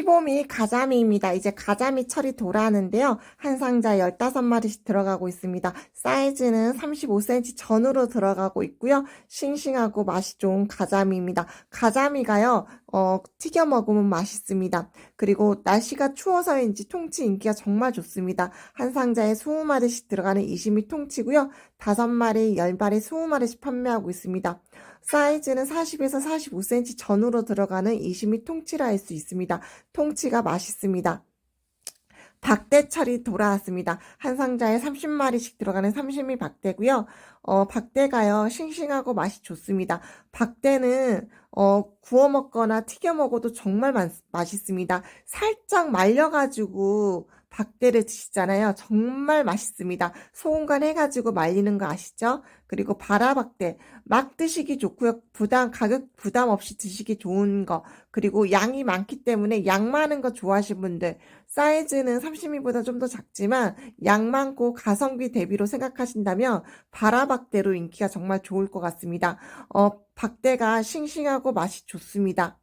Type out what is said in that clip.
시보미 가자미입니다. 이제 가자미 철이 돌아하는데요. 한 상자에 15마리씩 들어가고 있습니다. 사이즈는 35cm 전후로 들어가고 있고요. 싱싱하고 맛이 좋은 가자미입니다. 가자미가요, 어, 튀겨 먹으면 맛있습니다. 그리고 날씨가 추워서인지 통치 인기가 정말 좋습니다. 한 상자에 20마리씩 들어가는 이시미 통치고요. 5마리, 10마리, 20마리씩 판매하고 있습니다. 사이즈는 40에서 45cm 전후로 들어가는 이시미 통치라 할수 있습니다. 통치가 맛있습니다. 박대철이 돌아왔습니다. 한 상자에 30마리씩 들어가는 삼심이 박대고요. 어, 박대가요, 싱싱하고 맛이 좋습니다. 박대는, 어, 구워 먹거나 튀겨 먹어도 정말 맛, 맛있습니다. 살짝 말려가지고 박대를 드시잖아요. 정말 맛있습니다. 소금간 해가지고 말리는 거 아시죠? 그리고 바라박대. 막 드시기 좋고요. 부담, 가격 부담 없이 드시기 좋은 거. 그리고 양이 많기 때문에 양 많은 거 좋아하시는 분들. 사이즈는 30미보다 좀 더 작지만 양 많고 가성비 대비로 생각하신다면 바라박대로 인기가 정말 좋을 것 같습니다. 어, 박대가 싱싱하고 맛이 좋습니다.